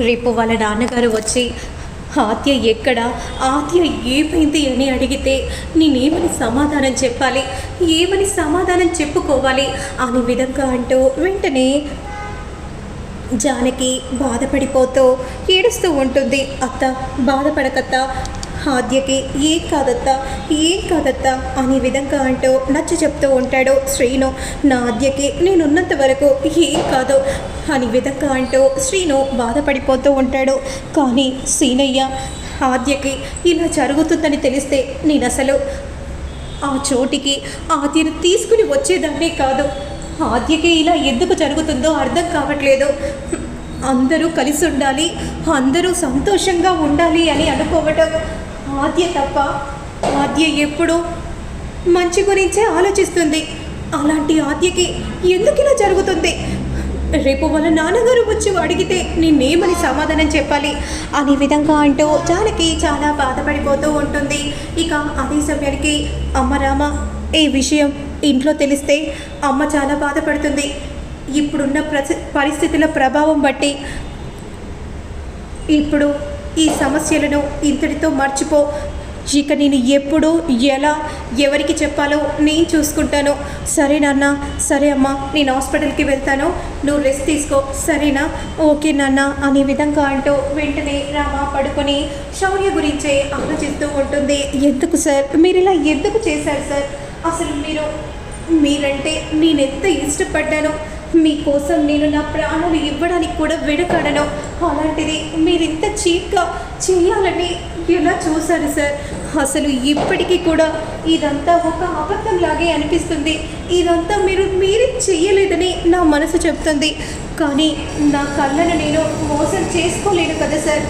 రేపు వాళ్ళ నాన్నగారు వచ్చి ఆత్య ఎక్కడ? ఆత్య ఏమైంది అని అడిగితే నేనేమని సమాధానం చెప్పాలి? ఏమని సమాధానం చెప్పుకోవాలి? అనే విధంగా అంటూ వెంటనే జానకి బాధపడిపోతూ ఏడుస్తూ ఉంటుంది. అత్త బాధపడకత్త. ఆద్యకి ఏం కాదత్త? ఏం కాదత్త? అనే విధంగా అంటూ నచ్చ చెప్తూ ఉంటాడు శ్రీను. నా ఆద్యకి నేనున్నంత వరకు ఏం కాదు అనే విధంగా అంటూ శ్రీను బాధపడిపోతూ ఉంటాడు. కానీ సీనయ్య ఆద్యకి ఇలా జరుగుతుందని తెలిస్తే నేను అసలు ఆ చోటికి ఆద్యను తీసుకుని వచ్చేదాన్నే కాదు. ఆద్యకి ఇలా ఎందుకు జరుగుతుందో అర్థం కావట్లేదు. అందరూ కలిసి ఉండాలి అందరూ సంతోషంగా ఉండాలి అని అనుకోవటం ఆద్య తప్ప ఆద్య ఎప్పుడూ మంచి గురించే ఆలోచిస్తుంది. అలాంటి ఆద్యకి ఎందుకు ఇలా జరుగుతుంది? రేపు వాళ్ళ నాన్నగారు వచ్చి అడిగితే నేనేమని సమాధానం చెప్పాలి? అనే విధంగా అంటూ జానకి చాలా బాధపడిపోతూ ఉంటుంది. ఇక అదే సమయానికి అమ్మ రామ ఈ విషయం ఇంట్లో తెలిస్తే అమ్మ చాలా బాధపడుతుంది. ఇప్పుడున్న ప్రసి పరిస్థితుల ప్రభావం బట్టి ఇప్పుడు ఈ సమస్యలను ఇంతటితో మర్చిపో. ఇక నేను ఎప్పుడు ఎలా ఎవరికి చెప్పాలో నేను చూసుకుంటాను. సరే నాన్న సరే అమ్మా నేను హాస్పిటల్కి వెళ్తాను. నువ్వు రెస్ట్ తీసుకో. సరేనా? ఓకే నాన్న అనే విధంగా అంటూ వెంటనే రామ పడుకొని శౌర్య గురించే ఆలోచిస్తూ ఉంటుంది. ఎందుకు సార్? మీరు ఇలా ఎందుకు చేశారు సార్? అసలు మీరు మీరంటే నేనెంత ఇష్టపడ్డానో? మీకోసం నేను నా ప్రాణాలు ఇవ్వడానికి కూడా వెనుకాడను. అలాంటిది మీరు ఇంత చీప్గా చేయాలని ఎలా చూశారు సార్? అసలు ఇప్పటికీ కూడా ఇదంతా ఒక అబద్ధంలాగే అనిపిస్తుంది. ఇదంతా మీరు మీరే చేయలేదని నా మనసు చెప్తుంది. కానీ నా కళ్ళను నేను మోసం చేసుకోలేను కదా సార్?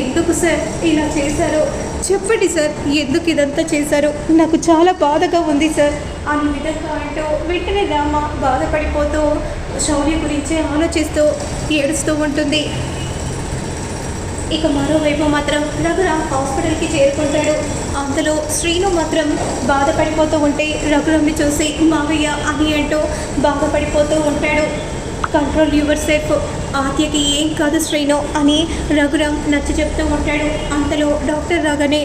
ఎందుకు సార్ ఇలా చేశారో? చెప్పండి సార్ ఎందుకు ఇదంతా చేశారు? నాకు చాలా బాధగా ఉంది సార్. అనే విధంగా అంటూ వెంటనే రామ బాధపడిపోతూ శౌర్య గురించి ఆలోచిస్తూ ఏడుస్తూ ఉంటుంది. ఇక మరోవైపు మాత్రం రఘురామ్ హాస్పిటల్కి చేరుకుంటాడు. అంతలో శ్రీను మాత్రం బాధపడిపోతూ ఉంటే రఘురామ్ని చూసి మావయ్య అని అంటూ బాధపడిపోతూ ఉంటాడు. Control your self. ఆత్యకి ఏం కాదు శ్రీను అని రఘురామ్ నచ్చ చెప్తూ ఉంటాడు. అంతలో డాక్టర్ రాగానే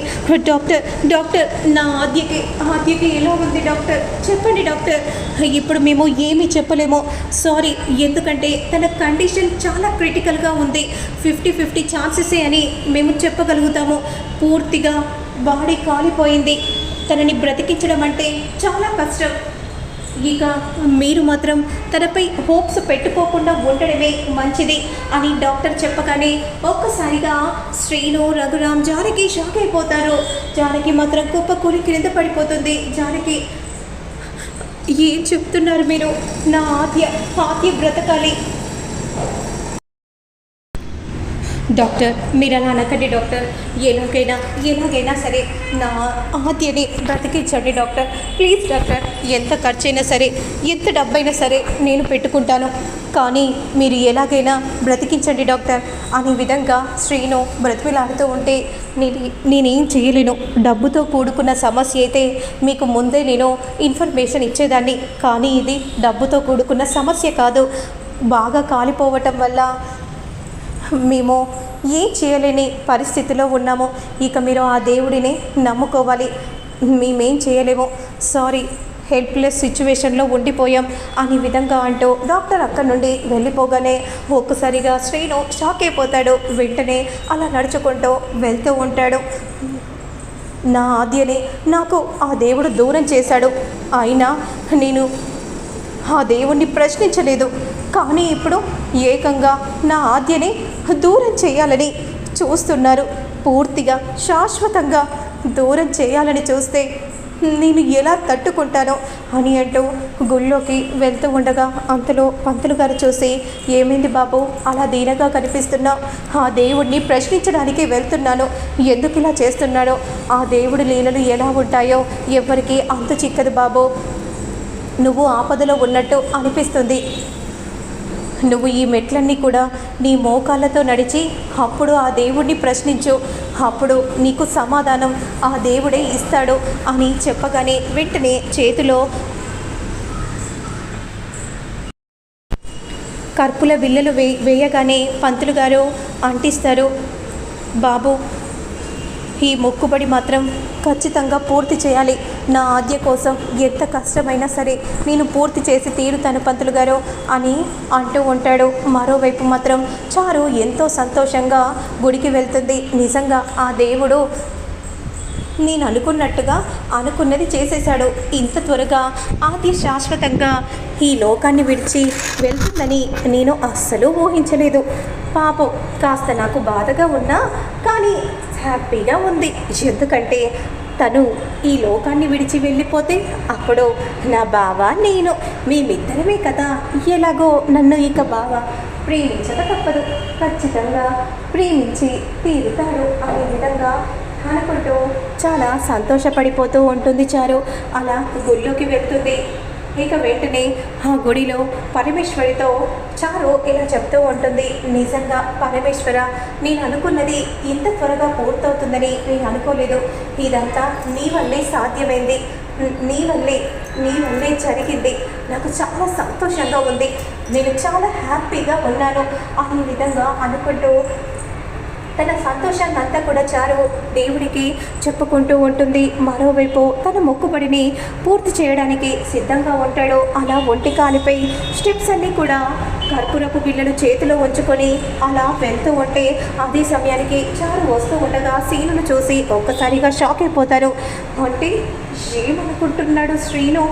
డాక్టర్ డాక్టర్ నా ఆద్యకి ఆద్యకి ఎలా ఉంది డాక్టర్? చెప్పండి డాక్టర్. ఇప్పుడు మేము ఏమీ చెప్పలేము. సారీ ఎందుకంటే తన కండిషన్ చాలా క్రిటికల్గా ఉంది. ఫిఫ్టీ ఫిఫ్టీ ఛాన్సెసే అని మేము చెప్పగలుగుతాము. పూర్తిగా బాడీ కాలిపోయింది. తనని బ్రతికించడం అంటే చాలా కష్టం. ఇక మీరు మాత్రం తనపై హోప్స్ పెట్టుకోకుండా ఉండడమే మంచిది అని డాక్టర్ చెప్పగానే ఒక్కసారిగా శ్రీను రఘురామ్ జానకి షాక్ అయిపోతారు. జానకి మాత్రం కుప్ప కూలి క్రింద పడిపోతుంది. జానకి ఏం చెప్తున్నారు మీరు? నా ఆద్య ఆద్య బ్రతకాలి. డాక్టర్ మీరు అలా అనకండి డాక్టర్ ఎలాగైనా ఎలాగైనా సరే నా ఆద్యని బ్రతికించండి డాక్టర్ ప్లీజ్ డాక్టర్ ఎంత ఖర్చైనా సరే ఎంత డబ్బైనా సరే నేను పెట్టుకుంటాను కానీ మీరు ఎలాగైనా బ్రతికించండి డాక్టర్ అనే విధంగా శ్రీను బ్రతిమిలాడుతూ ఉంటే నేను నేనేం చేయలేను డబ్బుతో కూడుకున్న సమస్య అయితే మీకు ముందే నేను ఇన్ఫర్మేషన్ ఇచ్చేదాన్ని కానీ ఇది డబ్బుతో కూడుకున్న సమస్య కాదు బాగా కాలిపోవటం వల్ల మేము ఏం చేయలేని పరిస్థితిలో ఉన్నాము ఇక మీరు ఆ దేవుడిని నమ్ముకోవాలి. మేమేం చేయలేము. సారీ హెల్ప్లెస్ సిచ్యువేషన్లో ఉండిపోయాం అనే విధంగా అంటూ డాక్టర్ అక్కడి నుండి వెళ్ళిపోగానే ఒక్కసారిగా శ్రీను షాక్ అయిపోతాడు. వెంటనే అలా నడుచుకుంటూ వెళ్తూ ఉంటాడు. నా ఆద్యని నాకు ఆ దేవుడు దూరం చేశాడు. అయినా నేను ఆ దేవుణ్ణి ప్రశ్నించలేదు. కానీ ఇప్పుడు ఏకంగా నా ఆద్యని దూరం చేయాలని చూస్తున్నారు. పూర్తిగా శాశ్వతంగా దూరం చేయాలని చూస్తే నేను ఎలా తట్టుకుంటానో అని అంటూ గుళ్ళోకి వెళ్తూ ఉండగా అంతలో పంతులు గారు చూసి ఏమైంది బాబు? అలా దీనగా కనిపిస్తున్నా? ఆ దేవుడిని ప్రశ్నించడానికి వెళ్తున్నాను. ఎందుకు ఇలా చేస్తున్నాడో? ఆ దేవుడి లీలలు ఎలా ఉంటాయో ఎవరికి అంత చిక్కదు బాబు. నువ్వు ఆపదలో ఉన్నట్టు అనిపిస్తుంది. నువ్వు ఈ మెట్లన్నీ కూడా నీ మోకాళ్ళతో నడిచి అప్పుడు ఆ దేవుడిని ప్రశ్నించు. అప్పుడు నీకు సమాధానం ఆ దేవుడే ఇస్తాడు అని చెప్పగానే వెంటనే చేతిలో కర్పుల బిల్లలు వే వేయగానే పంతులు గారు అంటిస్తారు. బాబు ఈ మొక్కుబడి మాత్రం ఖచ్చితంగా పూర్తి చేయాలి. నా ఆద్య కోసం ఎంత కష్టమైనా సరే నేను పూర్తి చేసి తీరుతాను పంతులు గారు అని అంటూ ఉంటాడు. మరోవైపు మాత్రం చారు ఎంతో సంతోషంగా గుడికి వెళ్తుంది. నిజంగా ఆ దేవుడు నేను అనుకున్నట్టుగా అనుకున్నది చేసేశాడు. ఇంత త్వరగా ఆది శాశ్వతంగా ఈ లోకాన్ని విడిచి వెళ్తుందని నేను అస్సలు ఊహించలేదు. పాపం కాస్త నాకు బాధగా ఉన్నా కానీ హ్యాపీగా ఉంది. ఎందుకంటే తను ఈ లోకాన్ని విడిచి వెళ్ళిపోతే అప్పుడు నా బావ నేను మేమిద్దరమే కదా. ఎలాగో నన్ను ఇక బావ ప్రేమించక తప్పదు. ఖచ్చితంగా ప్రేమించి తీరుతాడు అనే విధంగా అనుకుంటూ చాలా సంతోషపడిపోతూ ఉంటుంది చారు. అలా గుళ్ళోకి వెళ్తుంది. ఇక వెంటనే ఆ గుడిలో పరమేశ్వరితో చారు ఇలా చెప్తూ ఉంటుంది. నిజంగా పరమేశ్వర నేను అనుకున్నది ఇంత త్వరగా పూర్తవుతుందని నేను అనుకోలేదు. ఇదంతా నీ వల్లే సాధ్యమైంది. నీ వల్లే నీ వల్లే జరిగింది. నాకు చాలా సంతోషంగా ఉంది. నేను చాలా హ్యాపీగా ఉన్నాను. అనే విధంగా అనుకుంటూ తన సంతోషాన్ని అంతా కూడా చారు దేవుడికి చెప్పుకుంటూ ఉంటుంది. మరోవైపు తన మొక్కుబడిని పూర్తి చేయడానికి సిద్ధంగా ఉంటాడు అలా ఒంటి కాలిపై స్టెప్స్ అన్నీ కూడా కర్పూరపు బిళ్ళను చేతిలో ఉంచుకొని అలా వెళ్తూ ఉంటే అదే సమయానికి చారు వస్తూ ఉండగా సీనును చూసి ఒక్కసారిగా షాక్ అయిపోతారు. అంటే ఏమనుకుంటున్నాడు శ్రీను?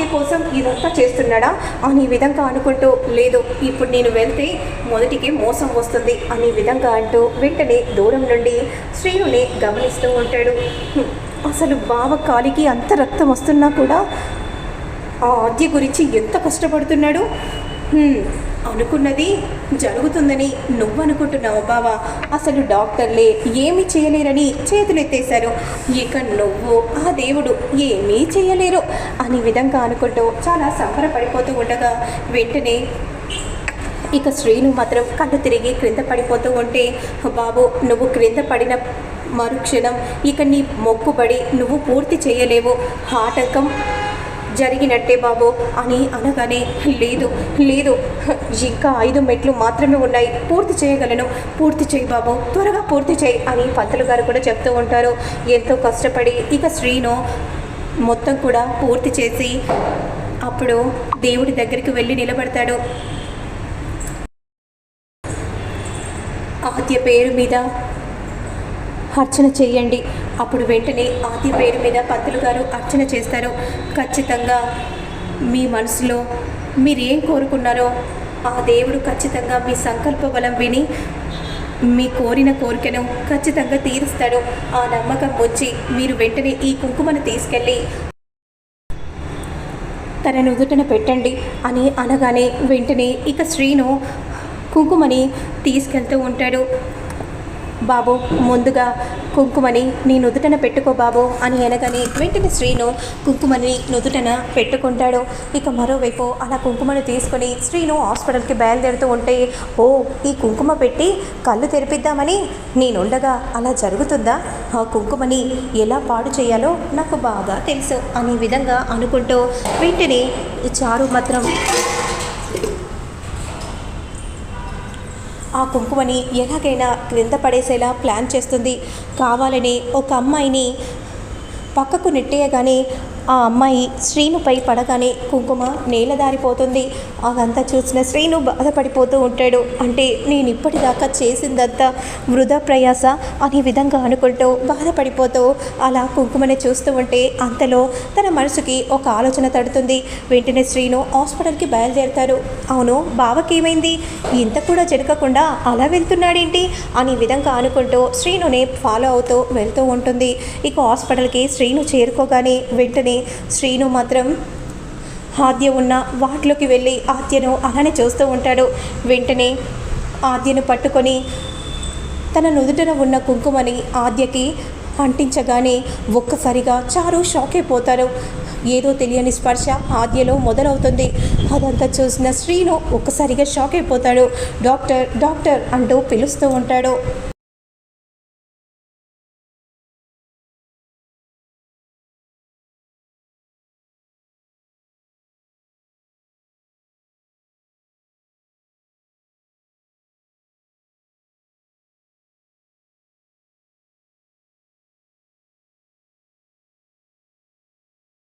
ఆ కోసం ఇదంతా చేస్తున్నాడా అని విధంగా అనుకుంటూ లేదు ఇప్పుడు నేను వెళ్తే మొదటికి మోసం వస్తుంది అనే విధంగా అంటూ వెంటనే దూరం నుండి శ్రీనుని గమనిస్తూ ఉంటాడు. అసలు బావ కాలికి అంత రక్తం వస్తున్నా కూడా ఆ ఆద్య గురించి ఎంత కష్టపడుతున్నాడు? అనుకున్నది జరుగుతుందని నువ్వు అనుకుంటున్నావు బావా. అసలు డాక్టర్లే ఏమి చేయలేరని చేతులెత్తేశారు. ఇక నువ్వు ఆ దేవుడు ఏమీ చేయలేరు అనే విధంగా అనుకుంటూ చాలా సంబరపడిపోతూ ఉండగా వెంటనే ఇక శ్రీను మాత్రం కళ్ళు తిరిగి క్రింద పడిపోతూ ఉంటే బాబు నువ్వు క్రింద పడిన మరుక్షణం ఇక నీ మొక్కుబడి నువ్వు పూర్తి చేయలేవు. ఆటంకం జరిగినట్టే బాబు అని అనగానే లేదు లేదు. ఇంకా ఐదు మెట్లు మాత్రమే ఉన్నాయి. పూర్తి చేయగలను. పూర్తి చేయి బాబు. త్వరగా పూర్తి చేయి అని పంతులు గారు కూడా చెప్తూ ఉంటారు. ఎంతో కష్టపడి ఇక శ్రీను మొత్తం కూడా పూర్తి చేసి అప్పుడు దేవుడి దగ్గరికి వెళ్ళి నిలబడతాడు. ఆద్య పేరు మీద అర్చన చేయండి. అప్పుడు వెంటనే ఆది పేరు మీద పంతులు గారు అర్చన చేస్తారు. ఖచ్చితంగా మీ మనసులో మీరు ఏం కోరుకున్నారో ఆ దేవుడు ఖచ్చితంగా మీ సంకల్ప బలం విని మీ కోరిన కోరికను ఖచ్చితంగా తీరుస్తాడు. ఆ నమ్మకం వచ్చి మీరు వెంటనే ఈ కుంకుమను తీసుకెళ్ళి తన నుదుటన పెట్టండి అని అనగానే వెంటనే ఇక శ్రీను కుంకుమని తీసుకెళ్తూ ఉంటాడు. బాబు ముందుగా కుంకుమని నీ నుదుటన పెట్టుకో బాబు అని అనగానే వెంటనే శ్రీను కుంకుమని నుదుటన పెట్టుకుంటాడు. ఇక మరోవైపు అలా కుంకుమను తీసుకొని శ్రీను హాస్పిటల్కి బయలుదేరుతూ ఉంటే ఓ ఈ కుంకుమ పెట్టి కళ్ళు తెరిపిద్దామని నేనుండగా అలా జరుగుతుందా? ఆ కుంకుమని ఎలా పాడు చేయాలో నాకు బాగా తెలుసు అనే విధంగా అనుకుంటూ వెంటనే చారు మాత్రం ఆ కుంకుమని ఎలాగైనా క్రింద పడేసేలా ప్లాన్ చేస్తుంది. కావాలని ఒక అమ్మాయిని పక్కకు నెట్టేయగానే ఆ అమ్మాయి శ్రీనుపై పడగానే కుంకుమ నేలదారిపోతుంది. అదంతా చూసిన శ్రీను బాధపడిపోతూ ఉంటాడు. అంటే నేను ఇప్పటిదాకా చేసిందంతా వృధా ప్రయాస అనే విధంగా అనుకుంటూ బాధపడిపోతూ అలా కుంకుమని చూస్తూ ఉంటే అంతలో తన మనసుకి ఒక ఆలోచన తడుతుంది. వెంటనే శ్రీను హాస్పిటల్కి బయలుదేరుతారు అవును బావకి ఏమైంది ఇంత కూడా జరగకుండా అలా వెళ్తున్నాడేంటి? అనే విధంగా అనుకుంటూ శ్రీనునే ఫాలో అవుతూ వెళ్తూ ఉంటుంది. ఇక హాస్పిటల్కి శ్రీను చేరుకోగానే వెంటనే శ్రీను మాత్రం ఆద్య ఉన్న వాటిలోకి వెళ్ళి ఆద్యను అలానే చూస్తూ ఉంటాడు. వెంటనే ఆద్యను పట్టుకొని తన నుదుటన ఉన్న కుంకుమని ఆద్యకి అంటించగానే ఒక్కసారిగా చారు షాక్ అయిపోతారు. ఏదో తెలియని స్పర్శ ఆద్యలో మొదలవుతుంది. అదంతా చూసిన శ్రీను ఒక్కసారిగా షాక్ అయిపోతాడు. డాక్టర్ డాక్టర్ అంటూ పిలుస్తూ ఉంటాడు.